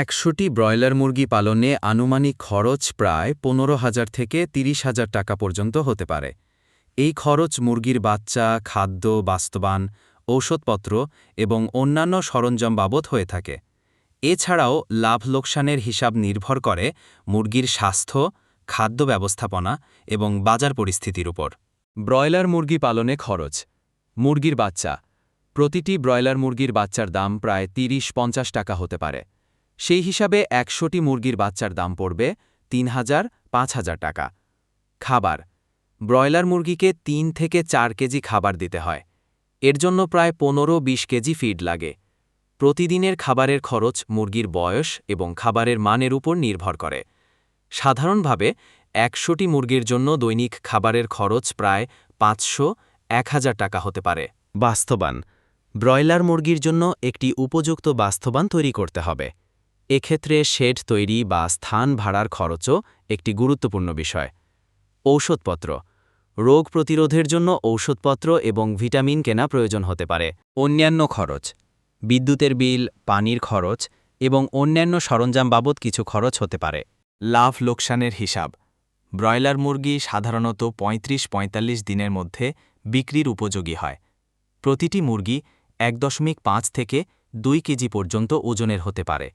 একশোটি ব্রয়লার মুরগি পালনে আনুমানিক খরচ প্রায় পনেরো হাজার থেকে তিরিশ হাজার টাকা পর্যন্ত হতে পারে। এই খরচ মুরগির বাচ্চা, খাদ্য, বাস্তবান, ঔষধপত্র এবং অন্যান্য সরঞ্জাম বাবদ হয়ে থাকে। এছাড়াও লাভ লোকসানের হিসাব নির্ভর করে মুরগির স্বাস্থ্য, খাদ্য ব্যবস্থাপনা এবং বাজার পরিস্থিতির উপর। ব্রয়লার মুরগি পালনে খরচ। মুরগির বাচ্চা। প্রতিটি ব্রয়লার মুরগির বাচ্চার দাম প্রায় তিরিশ পঞ্চাশ টাকা হতে পারে। সেই হিসাবে একশোটি মুরগির বাচ্চার দাম পড়বে তিন হাজার পাঁচ হাজার টাকা। খাবার। ব্রয়লার মুরগিকে তিন থেকে চার কেজি খাবার দিতে হয়। এর জন্য প্রায় পনেরো বিশ কেজি ফিড লাগে। প্রতিদিনের খাবারের খরচ মুরগির বয়স এবং খাবারের মানের উপর নির্ভর করে। সাধারণভাবে একশোটি মুরগির জন্য দৈনিক খাবারের খরচ প্রায় পাঁচশো এক হাজার টাকা হতে পারে। বাস্তবান। ব্রয়লার মুরগির জন্য একটি উপযুক্ত বাস্তবান তৈরি করতে হবে। এক্ষেত্রে শেড তৈরি বা স্থান ভাড়ার খরচও একটি গুরুত্বপূর্ণ বিষয়। ঔষধপত্র। রোগ প্রতিরোধের জন্য ঔষধপত্র এবং ভিটামিন কেনা প্রয়োজন হতে পারে। অন্যান্য খরচ। বিদ্যুতের বিল, পানির খরচ এবং অন্যান্য সরঞ্জাম বাবদ কিছু খরচ হতে পারে। লাভ লোকসানের হিসাব। ব্রয়লার মুরগি সাধারণত ৩৫-৪৫ দিনের মধ্যে বিক্রির উপযোগী হয়। প্রতিটি মুরগি এক দশমিক পাঁচ থেকে দুই কেজি পর্যন্ত ওজনের হতে পারে।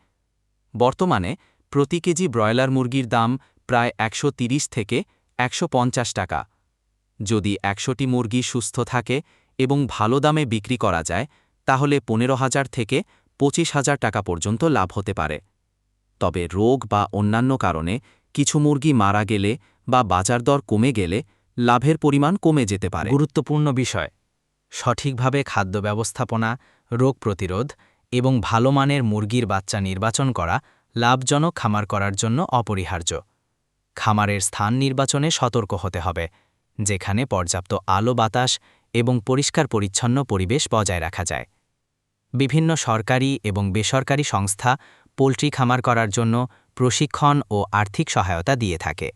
বর্তমানে প্রতি কেজি ব্রয়লার মুরগির দাম প্রায় একশো থেকে একশো পঞ্চাশ টাকা। যদি একশোটি মুরগি সুস্থ থাকে এবং ভালো দামে বিক্রি করা যায়, তাহলে পনেরো হাজার থেকে পঁচিশ হাজার টাকা পর্যন্ত লাভ হতে পারে। তবে রোগ বা অন্যান্য কারণে কিছু মুরগি মারা গেলে বা বাজার দর কমে গেলে লাভের পরিমাণ কমে যেতে পারে। গুরুত্বপূর্ণ বিষয়, সঠিকভাবে খাদ্য ব্যবস্থাপনা, রোগ প্রতিরোধ এবং ভালো মানের মুরগির বাচ্চা নির্বাচন করা লাভজনক খামার করার জন্য অপরিহার্য। খামারের স্থান নির্বাচনে সতর্ক হতে হবে, যেখানে পর্যাপ্ত আলো বাতাস এবং পরিষ্কার পরিচ্ছন্ন পরিবেশ বজায় রাখা যায়। বিভিন্ন সরকারি এবং বেসরকারি সংস্থা পোলট্রি খামার করার জন্য প্রশিক্ষণ ও আর্থিক সহায়তা দিয়ে থাকে,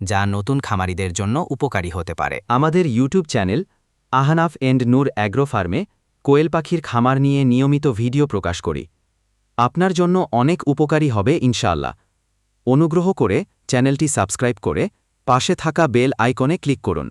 যা নতুন খামারিদের জন্য উপকারী হতে পারে। আমাদের YouTube channel Ahanaf and Noor agro ফার্মে কোয়েল পাখির খামার নিয়ে নিয়মিত ভিডিও প্রকাশ করি। আপনার জন্য অনেক উপকারী হবে ইনশাআল্লাহ। অনুগ্রহ করে চ্যানেলটি সাবস্ক্রাইব করে পাশে থাকা বেল আইকনে ক্লিক করুন।